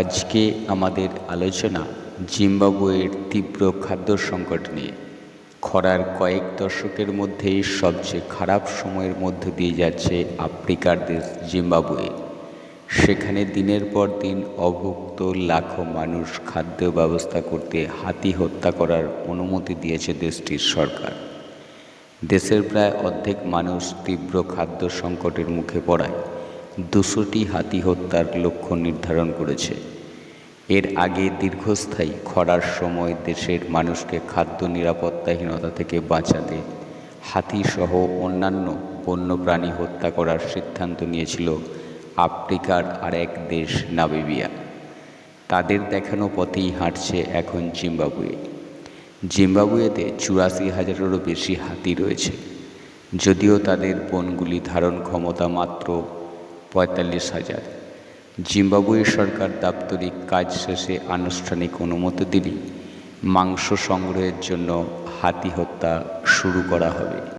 আজকে আমাদের আলোচনা জিম্বাবুয়ের তীব্র খাদ্য সংকট নিয়ে। খরার কয়েক দশকের মধ্যেই সবচেয়ে খারাপ সময়ের মধ্য দিয়ে যাচ্ছে আফ্রিকার দেশ জিম্বাবুয়ে। সেখানে দিনের পর দিন অভুক্ত লাখো মানুষ খাদ্য ব্যবস্থা করতে হাতি হত্যা করার অনুমতি দিয়েছে দেশটির সরকার। দেশের প্রায় অর্ধেক মানুষ তীব্র খাদ্য সংকটের মুখে পড়ায়। দুশোটি হাতি হত্যার লক্ষ্য নির্ধারণ করেছে। এর আগে দীর্ঘস্থায়ী খরার সময় দেশের মানুষকে খাদ্য নিরাপত্তাহীনতা থেকে বাঁচাতে হাতিসহ অন্যান্য বন্যপ্রাণী হত্যা করার সিদ্ধান্ত নিয়েছিল আফ্রিকার আর এক দেশ নামিবিয়া। তাদের দেখানো পথেই হাঁটছে এখন জিম্বাবুয়ে। জিম্বাবুয়েতে চুরাশি হাজারেরও বেশি হাতি রয়েছে। যদিও তাদের বনগুলি ধারণ ক্ষমতা মাত্র পঁয়তাল্লিশ হাজার। জিম্বাবুয়ে সরকার দাপ্তরিক কাজ শেষে আনুষ্ঠানিক অনুমতি দিলে মাংস সংগ্রহের জন্য হাতি হত্যা শুরু করা হবে।